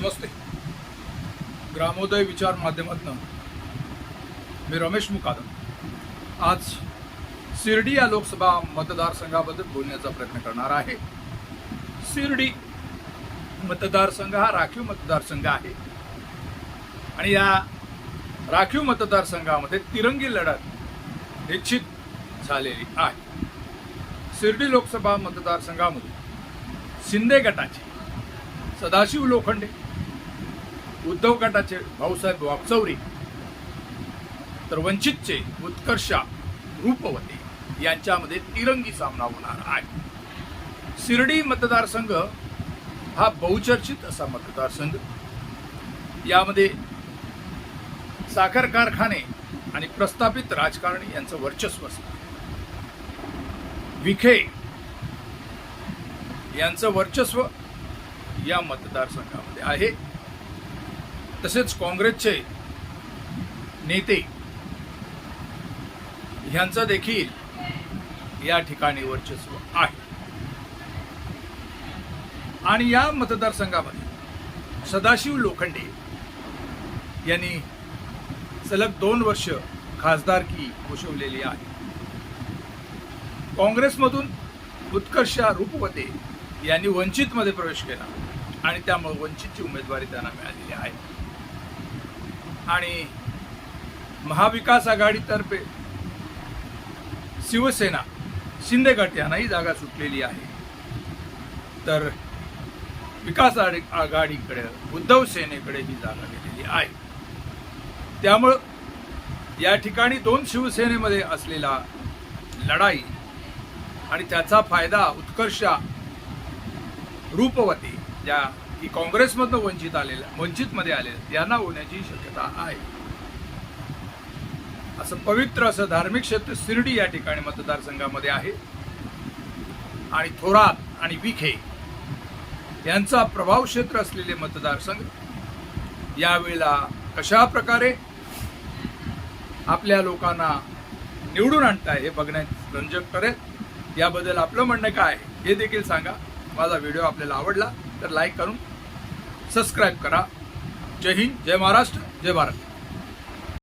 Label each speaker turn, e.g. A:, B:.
A: नमस्ते. ग्रामोदय विचार माध्यमातून मी रमेश मुकादम. आज शिर्डी या लोकसभा मतदारसंघाबद्दल बोलण्याचा प्रयत्न करणार आहे. शिर्डी मतदारसंघ हा राखीव मतदारसंघ आहे. आणि या राखीव मतदारसंघामध्ये तिरंगी लढत निश्चित झालेली आहे. शिर्डी लोकसभा मतदारसंघामध्ये शिंदे गटाचे सदाशिव लोखंडे उद्धव गटाचे भाऊसाहेब वापचौरे तर वंचितचे उत्कर्षा रूपवते. यांच्यामध्ये तिरंगी सामना होणार आहे. शिर्डी मतदारसंघ हा बहुचर्चित असा मतदारसंघ. यामध्ये साखर कारखाने आणि प्रस्थापित राजकारणी यांचं वर्चस्व असतं. विखे यांचं वर्चस्व या मतदारसंघामध्ये आहे. तसेच काँग्रेसचे नेते ह्यांचं देखील या ठिकाणी वर्चस्व आहे. आणि या मतदारसंघामध्ये सदाशिव लोखंडे यांनी सलग दोन वर्ष खासदारकी भूषवलेली आहे. काँग्रेसमधून उत्कर्षा रूपवते यांनी वंचितमध्ये प्रवेश केला आणि त्यामुळे वंचितची उमेदवारी त्यांना मिळालेली आहे. आणि महाविकास आघाडीतर्फे शिवसेना शिंदे गट यांनाही जागा सुटलेली आहे. तर विकास आघाडीकडे उद्धव सेनेकडे ही जागा गेलेली आहे. त्यामुळं या ठिकाणी दोन शिवसेनेमध्ये असलेला लढाई आणि त्याचा फायदा उत्कर्षा रूपवती ज्या की काँग्रेसमधनं वंचित आलेल्या वंचितमध्ये आलेल्या यांना होण्याची शक्यता आहे. असं पवित्र असं धार्मिक क्षेत्र शिर्डी या ठिकाणी मतदारसंघामध्ये आहे. आणि थोरात आणि विखे यांचा प्रभाव क्षेत्र असलेले मतदारसंघ यावेळेला कशा प्रकारे आपल्या लोकांना निवडून आणताय हे बघण्यात रंजक करेल याबद्दल आपलं म्हणणं काय हे देखील सांगा. माझा व्हिडिओ आपल्याला आवडला तर लाईक करून सबस्क्राईब करा। जय हिंद जय महाराष्ट्र जय भारत।